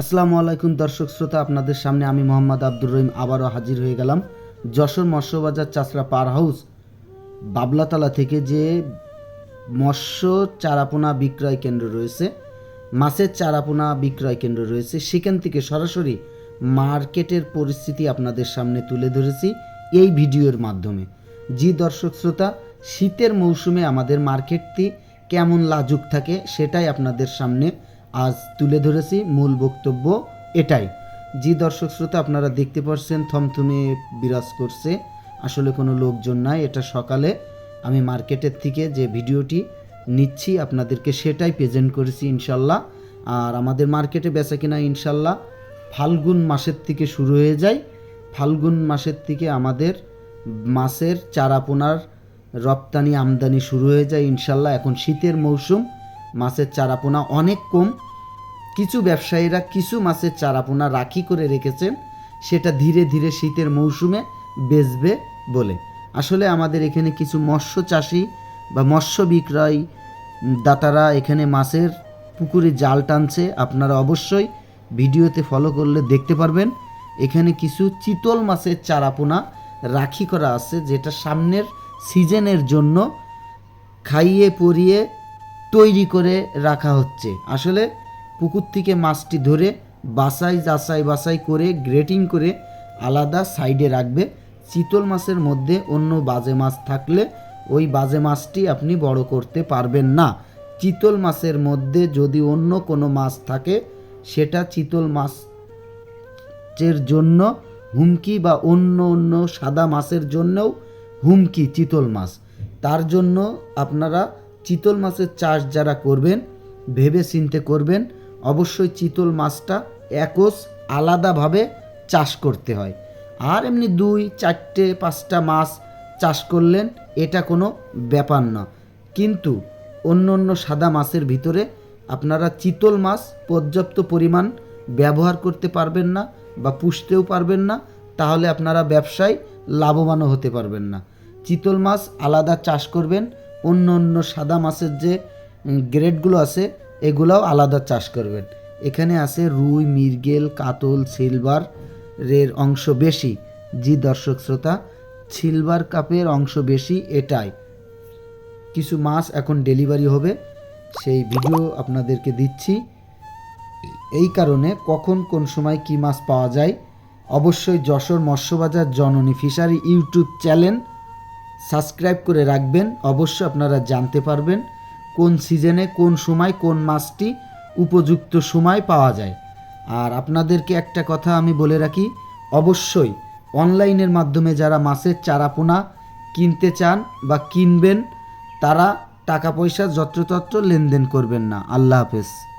আসসালামু আলাইকুম দর্শক শ্রোতা, আপনাদের সামনে আমি মোহাম্মদ আব্দুর রহিম আবারও হাজির হয়ে গেলাম যশোর মৎস্যবাজার চাষরা পার হাউস, বাবলাতলা থেকে যে মৎস্য চারাপোনা বিক্রয় কেন্দ্র রয়েছে, মাছের চারাপোনা বিক্রয় কেন্দ্র রয়েছে, সেখান থেকে সরাসরি মার্কেটের পরিস্থিতি আপনাদের সামনে তুলে ধরেছি এই ভিডিওর মাধ্যমে। জি দর্শক শ্রোতা, শীতের মৌসুমে আমাদের মার্কেটটি কেমন লাজুক থাকে সেটাই আপনাদের সামনে আজ তুলে ধরেছি মূল বক্তব্য এটাই। জি দর্শক শ্রোতা, আপনারা দেখতে পাচ্ছেন থমথমে বিরাজ করছে। আসলে কোনো লোকজন নাই। এটা সকালে আমি মার্কেটের থেকে যে ভিডিওটি নিচ্ছি, আপনাদেরকে সেটাই প্রেজেন্ট করেছি ইনশাল্লাহ। আর আমাদের মার্কেটে বেচা কিনা ইনশাল্লাহ ফাল্গুন মাসের থেকে শুরু হয়ে যায়। ফাল্গুন মাসের থেকে আমাদের মাছের চারাপোনার রপ্তানি আমদানি শুরু হয়ে যায় ইনশাল্লাহ। এখন শীতের মৌসুম। মাছের চারাপোনা অনেক কম। কিছু ব্যবসায়ীরা কিছু মাছের চারাপোনা রাখি করে রেখেছেন, সেটা ধীরে ধীরে শীতের মৌসুমে বেচবে বলে। আসলে আমাদের এখানে কিছু মৎস্য চাষি বা মৎস্য বিক্রয় দাতারা এখানে মাছের পুকুরে জাল টানছে। আপনারা অবশ্যই ভিডিওতে ফলো করলে দেখতে পারবেন। এখানে কিছু চিতল মাছের চারাপোনা রাখি করা আছে, যেটা সামনের সিজনের জন্য খাইয়ে পরিয়ে তৈরি করে রাখা হচ্ছে। আসলে পুকুর থেকে মাছটি ধরে বাসাই যাচাই বাসাই করে গ্রেটিং করে আলাদা সাইডে রাখবে। চিতল মাছের মধ্যে অন্য বাজে মাছ থাকলে ওই বাজে মাছটি আপনি বড় করতে পারবেন না। চিতল মাছের মধ্যে যদি অন্য কোনো মাছ থাকে, সেটা চিতল মাছের জন্য হুমকি বা অন্য অন্য সাদা মাছের জন্যও হুমকি চিতল মাছ। তার জন্য আপনারা চিতল মাছের চাষ যারা করবেন, ভেবে চিনতে করবেন, অবশ্যই চিতল মাছটা একস আলাদাভাবে চাষ করতে হয়। আর এমনি দুই, চারটে, পাঁচটা মাছ চাষ করলেন, এটা কোনো ব্যাপার না। কিন্তু অন্য অন্য সাদা মাছের ভিতরে আপনারা চিতল মাছ পর্যাপ্ত পরিমাণ ব্যবহার করতে পারবেন না বা পুষতেও পারবেন না, তাহলে আপনারা ব্যবসায় লাভবানও হতে পারবেন না। চিতল মাছ আলাদা চাষ করবেন অন্য অন্য সাদা মাছের যে গ্রেডগুলো আছে, এগুলোও আলাদা চাষ করবেন। এখানে আছে রুই মিরগেল কাতল, সিলভার রের অংশ বেশি। জি দর্শক শ্রোতা, সিলভার কাপের অংশ বেশি এটাই। কিছু মাছ এখন ডেলিভারি হবে, সেই ভিডিও আপনাদেরকে দিচ্ছি। এই কারণে কখন কোন সময় কি মাছ পাওয়া যায়, অবশ্যই যশোর মৎস্যবাজার জননী ফিশারি ইউটিউব চ্যানেল সাবস্ক্রাইব করে রাখবেন। অবশ্য আপনারা জানতে পারবেন কোন সিজনে, কোন সময়, কোন মাছটি উপযুক্ত সময় পাওয়া যায়। আর আপনাদেরকে একটা কথা আমি বলে রাখি, অবশ্যই অনলাইনের মাধ্যমে যারা মাছের চারাপোনা কিনতে চান বা কিনবেন, তারা টাকা পয়সা যত্রতত্র লেনদেন করবেন না। আল্লাহ হাফেজ।